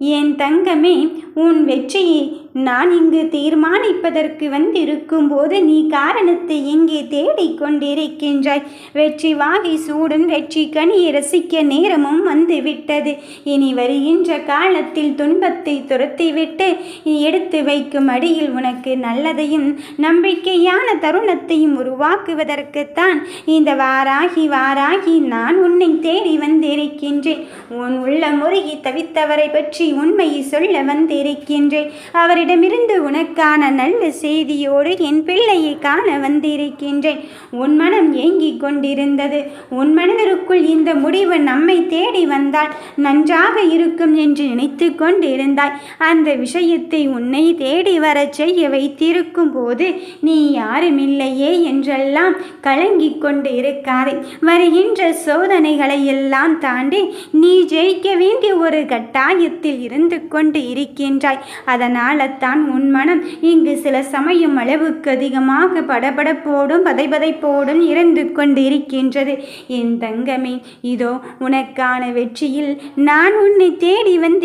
என் தங்கமே உன் வெற்றியை நான் இங்கு தீர்மானிப்பதற்கு வந்திருக்கும் போது நீ காரணத்தை எங்கே தேடிக் கொண்டிருக்கின்றாய். வெற்றி வாகை சூடும் வெற்றி கனியை ரசிக்க நேரமும் வந்துவிட்டது. இனி வருகின்ற காலத்தில் துன்பத்தை துரத்திவிட்டு நீ எடுத்து வைக்கும் அடியில் உனக்கு நல்லதையும் நம்பிக்கையான தருணத்தையும் உருவாக்குவதற்குத்தான் இந்த வாராகி வாராகி நான் உன்னை தேடி வந்திருக்கின்றேன். உன் உள்ள முருகி தவித்தவரை பற்றி பற்றி உண்மையை சொல்ல வந்திருக்கின்றேன். அவரிடமிருந்து உனக்கான நல்ல செய்தியோடு என் பிள்ளையை காண வந்திருக்கின்றேன். உன் மனம் ஏங்கிக் கொண்டிருந்தது. உன் மனதிற்குள் இந்த முடிவு நம்மை தேடி வந்தால் நன்றாக இருக்கும் என்று நினைத்து கொண்டிருந்தாய். அந்த விஷயத்தை உன்னை தேடி வரச் செய்ய வைத்திருக்கும் போது நீ யாருமில்லையே என்றெல்லாம் கலங்கி கொண்டு இருக்காதே வருகின்ற சோதனைகளை எல்லாம் தாண்டி நீ ஜெயிக்க வேண்டிய ஒரு கட்டாயத்தில் இருந்து கொண்டு இருக்கின்றாய். அதனால தான் உன் மனம் இங்கு சில சமயம் அளவுக்கு அதிகமாக படபடப்போடும் பதைபதைப்போடும் இருந்து கொண்டு இருக்கின்றது. என் தங்கமே இதோ உனக்கான வெற்றியில் நான் உன்னை தேடி வந்து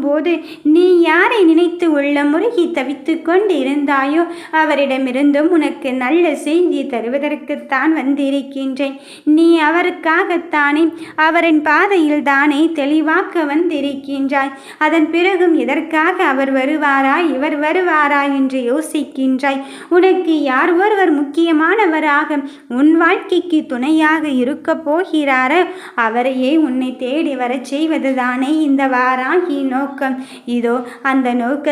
போது நீ யாரை நினைத்து உள்ள முருகி தவித்து கொண்டு இருந்தாயோ அவரிடமிருந்தும் உனக்கு நல்ல செய்தி தருவதற்குத்தான் வந்திருக்கின்றேன். நீ அவருக்காகத்தானே அவரின் பாதையில் தானே தெளிவாக்க வந்திருக்கின்றாய். அதன் பிறகும் எதற்காக அவர் வருவாரா? இவர் வருவாரா என்று யோசிக்கின்றாய். உனக்கு யார் ஒருவர் முக்கியமானவராக உன் வாழ்க்கைக்கு துணையாக இருக்க போகிறாரோ அவரையே உன்னை தேடி வரச் செய்வதுதானே இந்த வாராகி நோக்கம். இதோ அந்த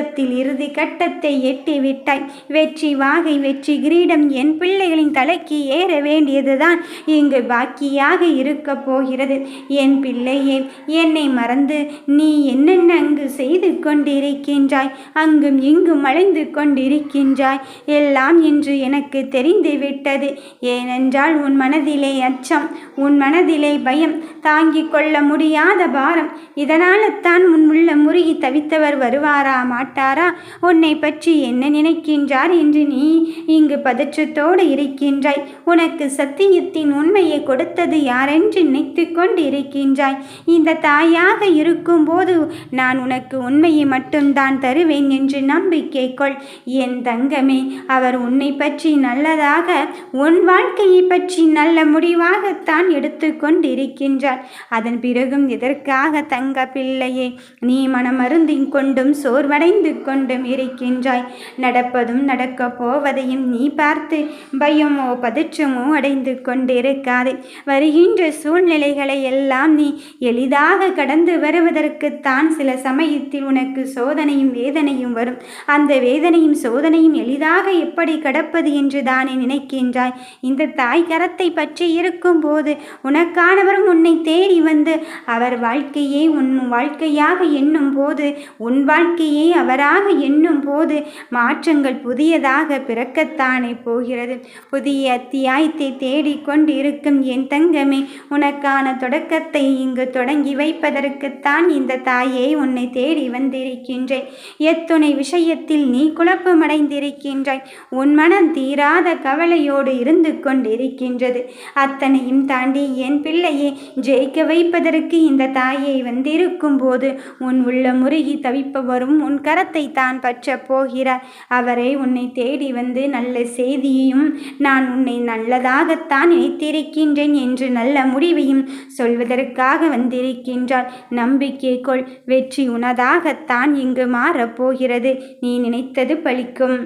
யுத்தத்தில் இறுதி கட்டத்தை எட்டி விட்டாய் வெற்றி வாகை வெற்றி கிரீடம் என் பிள்ளைகளின் தலைக்கு ஏற வேண்டியதுதான். இங்கு பாக்கியாக இருக்க போகிறது. என் பிள்ளையே என்னை மறந்து நீ என்னென்ன அங்கு செய்து கொண்டிருக்கின்றாய்? அங்கும் இங்கும் அலைந்து கொண்டிருக்கின்றாய். எல்லாம் இன்று எனக்கு தெரிந்து விட்டது. ஏனென்றால் உன் மனதிலே அச்சம் உன் மனதிலே பயம். தாங்கிக் கொள்ள முடியாத பாரம். இதனால தான் உன் உள்ள தவித்தவர் வருவாரா மாட்டாரா? உன்னை பற்றி என்ன நினைக்கின்றார் என்று நீ இங்கு பதற்றத்தோடு இருக்கின்றாய். உனக்கு சத்தியத்தின் உண்மையை கொடுத்தது யாரென்று நினைத்து கொண்டு இருக்கின்றாய் இந்த தாயாக இருக்கும்போது நான் உனக்கு உண்மையை மட்டும்தான் தருவேன் என்று நம்பிக்கை கொள் என் தங்கமே அவர் உன்னை பற்றி நல்லதாக உன் வாழ்க்கையை பற்றி நல்ல முடிவாகத்தான் எடுத்து கொண்டிருக்கின்றார். அதன் பிறகும் எதற்காக தங்க பிள்ளையே நீ மனமருந்தின் கொண்டும் சோர்வடைந்து கொண்டும் இருக்கின்றாய். நடப்பதும் நடக்கப் போவதையும் நீ பார்த்து பயமோ பதற்றமோ அடைந்து கொண்டிருக்காதே. வருகின்ற சூழ்நிலைகளை எல்லாம் நீ எளிதாக கடந்து வருவதற்குத்தான் சில சமயத்தில் உனக்கு சோதனையும் வேதனையும் வரும். அந்த வேதனையும் சோதனையும் எளிதாக எப்படி கடப்பது என்று தானே நினைக்கின்றாய். இந்த தாய் கரத்தை பற்றி இருக்கும்போது உனக்கானவரும் உன்னை தேடி வந்து அவர் வாழ்க்கையே உன் வாழ்க்கையாக எண்ணும் போது உன் வாழ்க்கையே அவராக எண்ணும் போது மாற்றங்கள் புதியதாக பிறக்கத்தானே போகிறது. புதிய அத்தியாயத்தை தேடிக்கொண்டு இருக்கும் என் தங்கமே உனக்கான தொடக்கத்தை இங்கு தொடங்கி வைப்பதற்குத்தான் இந்த தாயை உன்னை தேடி வந்திருக்கின்றேன். எத்துணை விஷயத்தில் நீ குழப்பமடைந்திருக்கின்றாய். உன் மனம் தீராத கவலையோடு இருந்து கொண்டிருக்கின்றது. அத்தனையும் தாண்டி என் பிள்ளையை ஜெயிக்க வைப்பதற்கு இந்த தாயை வந்திருக்கும் போது உன் உள்ள முருகி தவிப்பவரும் உன் கரத்தை தான் பற்றப் போகிறார். அவரை உன்னை தேடி வந்து நல்ல செய்தியையும் நான் உன்னை நல்லதாகத்தான் நினைத்திருக்கின்றேன் என்று நல்ல முடிவையும் சொல்வதற்காக வந்திருக்கின்றார். நம்பிக்கை கொள் வெற்றி உனதாகத்தான் இங்கு மாறப்போகிறது நீ நினைத்தது பலிக்கும்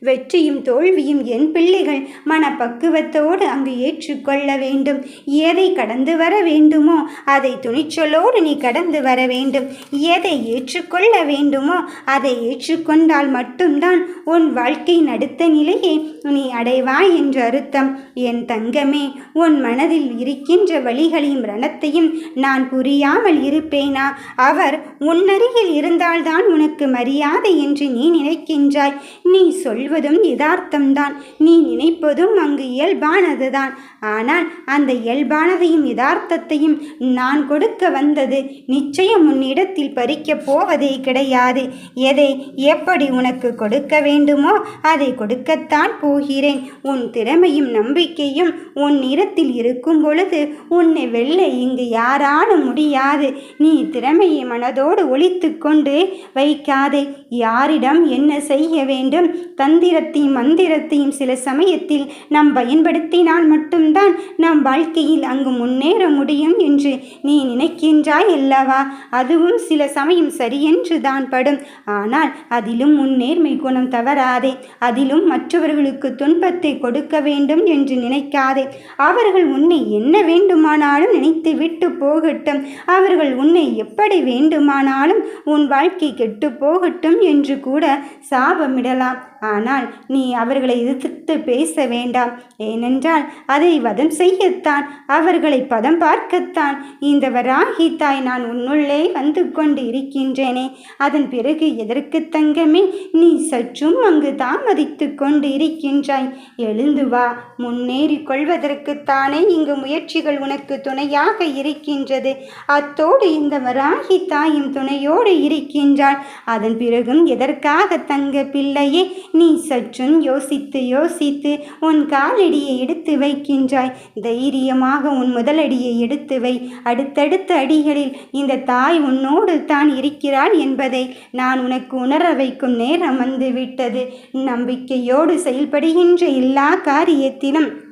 வெற்றியும் தோல்வியும் என் பிள்ளைகள் மனப்பக்குவத்தோடு அங்கு ஏற்றுக்கொள்ள வேண்டும். எதை கடந்து வர வேண்டுமோ அதை துணிச்சலோடு நீ கடந்து வர வேண்டும். எதை ஏற்றுக்கொள்ள வேண்டுமோ அதை ஏற்றுக்கொண்டால் மட்டும்தான் உன் வாழ்க்கை நடுத்த நிலையை நீ அடைவாய் என்று அர்த்தம். என் தங்கமே உன் மனதில் இருக்கின்ற வழிகளையும் ரணத்தையும் நான் புரியாமல் இருப்பேனா? அவர் உன்னருகில் இருந்தால்தான் உனக்கு மரியாதை என்று நீ நினைக்கின்றாய். நீ சொல்வதும் யதார்த்தம்தான். நீ நினைப்பதும் அங்கு இயல்பானதுதான். ஆனால் அந்த இயல்பானதையும் யதார்த்தத்தையும் நான் கொடுக்க வந்தது நிச்சயம் உன்னிடத்தில் பறிக்கப் போவதே கிடையாது. எதை எப்படி உனக்கு கொடுக்க வேண்டுமோ அதை கொடுக்கத்தான் போகிறேன். உன் திறமையும் நம்பிக்கையும் உன் இடத்தில் இருக்கும் பொழுது உன்னை வெல்ல இங்கு யாராலும் முடியாது. நீ திறமையை மனதோடு ஒழித்து கொண்டு வைக்காதே. யாரிடம் என்ன செய்ய வேண்டும்? தந்திரத்தையும் மந்திரத்தையும் சில சமயத்தில் நாம் பயன்படுத்தினால் மட்டும்தான் நம் வாழ்க்கையில் அங்கு முன்னேற முடியும் என்று நீ நினைக்கின்றாய் அல்லவா? அதுவும் சில சமயம் சரியென்று தான் படும். ஆனால் அதிலும் முன்னேர்மை குணம் தவறாதே. அதிலும் மற்றவர்களுக்கு துன்பத்தை கொடுக்க வேண்டும் என்று நினைக்காதே. அவர்கள் உன்னை என்ன வேண்டுமானாலும் நினைத்து விட்டு போகட்டும். அவர்கள் உன்னை எப்படி வேண்டுமானாலும் உன் வாழ்க்கை கெட்டு போகட்டும் என்று கூட சாபமிடலாம். ஆனால் நீ அவர்களை எதிர்த்து பேச வேண்டாம். ஏனென்றால் அதை வதம் செய்யத்தான் அவர்களை பதம் பார்க்கத்தான். இந்த வராகி தாய் நான் உன்னுள்ளே வந்து கொண்டு இருக்கின்றேனே அதன் பிறகு எதற்கு தங்கமே? நீ சற்றும் அங்கு தாமதித்து கொண்டு இருக்கின்றாய் எழுந்து வா முன்னேறி கொள்வதற்குத்தானே இங்கு முயற்சிகள் உனக்கு துணையாக இருக்கின்றது. அத்தோடு இந்த வராகி தாயும் துணையோடு இருக்கின்றாள். அதன் பிறகும் எதற்காக தங்க பிள்ளையே? நீ சற்றும் யோசித்து யோசித்து உன் காலடியை எடுத்து வைக்கின்றாய். தைரியமாக உன் முதலடியை எடுத்து வை. அடுத்தடுத்த அடிகளில் இந்த தாய் உன்னோடு தான் இருக்கிறாள் என்பதை நான் உனக்கு உணர வைக்கும் நேரம் வந்து விட்டது. நம்பிக்கையோடு செயல்படுகின்ற எல்லா காரியத்திலும்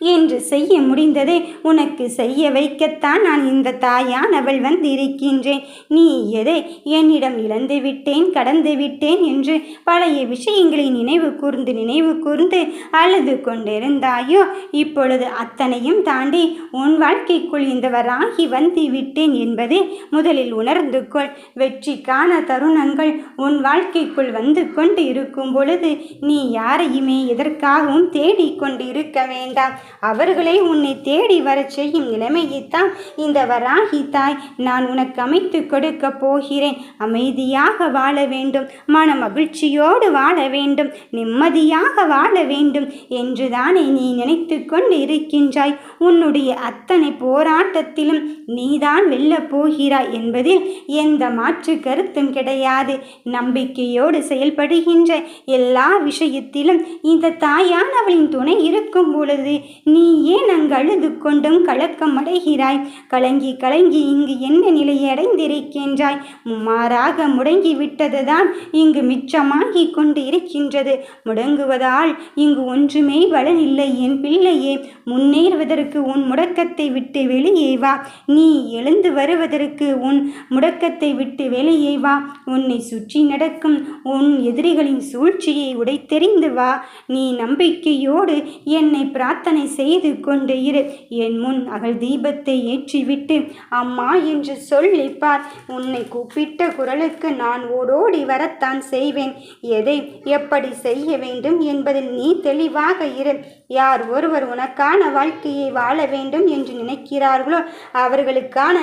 என்று செய்ய முடிந்ததை உனக்கு செய்ய வைக்கத்தான் நான் இந்த தாயானவள் வந்திருக்கின்றேன் நீ எதை என்னிடம் இழந்து விட்டேன் கடந்து விட்டேன் என்று பழைய விஷயங்களை நினைவு கூர்ந்து நினைவு கூர்ந்து அழுது கொண்டிருந்தாயோ? இப்பொழுது அத்தனையும் தாண்டி உன் வாழ்க்கைக்குள் இந்த வராகி வந்து விட்டேன் என்பதை முதலில் உணர்ந்து கொள். வெற்றிக்கான தருணங்கள் உன் வாழ்க்கைக்குள் வந்து கொண்டு இருக்கும் பொழுது நீ யாரையுமே எதற்காகவும் தேடிக்கொண்டு இருக்க வேண்டாம். அவர்களே உன்னை தேடி வரச் செய்யும் நிலைமையைத்தான் இந்த வராகி தாய் நான் உனக்கு அமைத்து கொடுக்க போகிறேன். அமைதியாக வாழ வேண்டும் மன மகிழ்ச்சியோடு வாழ வேண்டும் நிம்மதியாக வாழ வேண்டும் என்றுதானே நீ நினைத்து கொண்டு இருக்கின்றாய் உன்னுடைய அத்தனை போராட்டத்திலும் நீதான் வெல்லப் போகிறாய் என்பதில் எந்த மாற்று கருத்தும் கிடையாது. நம்பிக்கையோடு செயல்படுகின்ற எல்லா விஷயத்திலும் இந்த தாயானவளின் துணை இருக்கும் பொழுது நீ ஏன் அங்கு அழுது கொண்டும் கலக்கம் அடைகிறாய். கலங்கி கலங்கி இங்கு என்ன நிலையை அடைந்திருக்கின்றாய்? மாறாக முடங்கி விட்டதுதான் இங்கு மிச்சமாகி கொண்டு இருக்கின்றது முடங்குவதால் இங்கு ஒன்றுமே வளனில்லை. என் பிள்ளையே முன்னேறுவதற்கு உன் முடக்கத்தை விட்டு வெளியே வா. நீ எழுந்து வருவதற்கு உன் முடக்கத்தை விட்டு வெளியே வா. உன்னை சுற்றி நடக்கும் உன் எதிரிகளின் சூழ்ச்சியை உடைத்தெறிந்து வா. நீ நம்பிக்கையோடு என்னை பிரார்த்தனை செய்து கொண்டு இரு. என் முன் அகல் தீபத்தை ஏற்றிவிட்டு அம்மா என்று சொல்லிப்பார். உன்னை கூப்பிட்ட குரலுக்கு நான் ஓடோடி வரத்தான் செய்வேன். எதை எப்படி செய்ய வேண்டும் என்பதில் நீ தெளிவாக இரு. யார் ஒருவர் உனக்கான வாழ்க்கையை வாழ வேண்டும் என்று நினைக்கிறார்களோ அவர்களுக்கான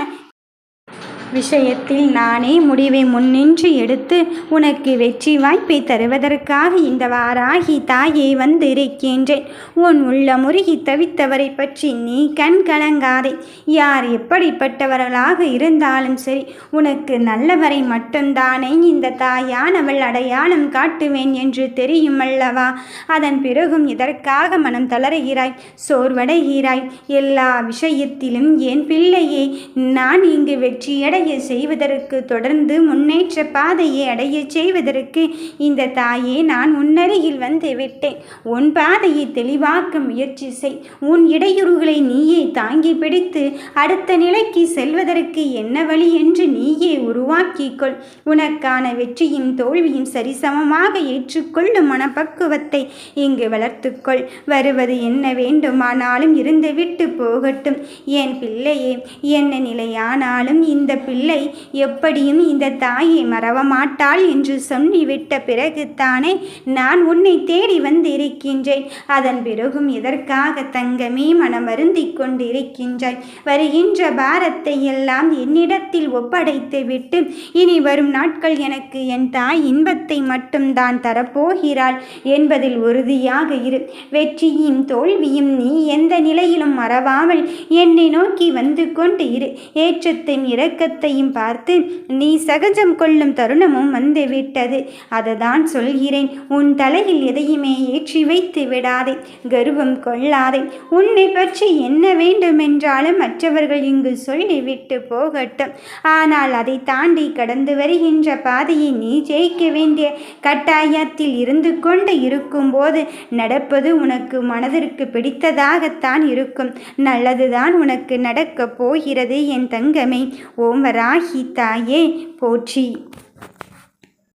விஷயத்தில் நானே முடிவை முன்னின்று எடுத்து உனக்கு வெற்றி வாய்ப்பை தருவதற்காக இந்த வாராகி தாயை வந்திருக்கின்றேன். உன் உள்ள முருகி தவித்தவரை பற்றி நீ கண் கலங்காதே. யார் எப்படிப்பட்டவர்களாக இருந்தாலும் சரி உனக்கு நல்லவரை மட்டும்தானே இந்த தாயானவள் அடையாளம் காட்டுவேன் என்று தெரியும் அல்லவா அதன் பிறகும் இதற்காக மனம் தளருகிறாய்? சோர்வடைகிறாய்? எல்லா விஷயத்திலும் என் பிள்ளையே நான் இங்கு வெற்றியடை அடைய செய்வதற்கு தொடர்ந்து முன்னேற்ற பாதையை அடைய செய்வதற்கு இந்த தாயே நான் உன்னருகில் வந்து விட்டேன். உன் பாதையை தெளிவாக்க முயற்சி செய். உன் இடையூறுகளை நீயே தாங்கி பிடித்து அடுத்த நிலைக்கு செல்வதற்கு என்ன வழி என்று நீயே உருவாக்கிக்கொள் உனக்கான வெற்றியும் தோல்வியும் சரிசமமாக ஏற்றுக்கொள்ளும் மனப்பக்குவத்தை இங்கு வளர்த்துக்கொள் வருவது என்ன வேண்டுமானாலும் இருந்து விட்டு போகட்டும். என் பிள்ளையே என்ன நிலையானாலும் இந்த பிள்ளை. எப்படியும் இந்த தாயை மறவ மாட்டாள் என்று சொல்லிவிட்ட பிறகு தானே நான் உன்னை தேடி வந்திருக்கின்றேன். அதன் பிறகும் எதற்காக தங்கமே மனமருந்திக் கொண்டிருக்கின்றாய்? வருகின்ற பாரத்தை எல்லாம் என்னிடத்தில் ஒப்படைத்து விட்டு இனி வரும் நாட்கள் எனக்கு என் தாய் இன்பத்தை மட்டும் தான் தரப்போகிறாள் என்பதில் உறுதியாக இரு. வெற்றியும் தோல்வியும் நீ எந்த நிலையிலும் மறவாமல் என்னை நோக்கி வந்து கொண்டு இரு. ஏற்றத்தையும் இரக்கத்தையும் பார்த்து நீ சகஜம் கொள்ளும் தருணமும் வந்துவிட்டது. அதுதான் சொல்கிறேன். உன் தலையில் எதையுமே ஏற்றி வைத்து விடாதே. கர்வம் கொள்ளாதே. உன்னை பற்றி என்ன வேண்டுமென்றாலும் மற்றவர்கள் இங்கு சொல்லிவிட்டு போகட்டும். ஆனால் அதை தாண்டி கடந்து வருகின்ற பாதையை நீ ஜெயிக்க வேண்டிய கட்டாயத்தில் இருந்து கொண்டு இருக்கும்போது நடப்பது உனக்கு மனதிற்கு பிடித்ததாகத்தான் இருக்கும். நல்லதுதான் உனக்கு நடக்கப் போகிறது என் தங்கமே. ஓம் ராகி தாயே போற்றி.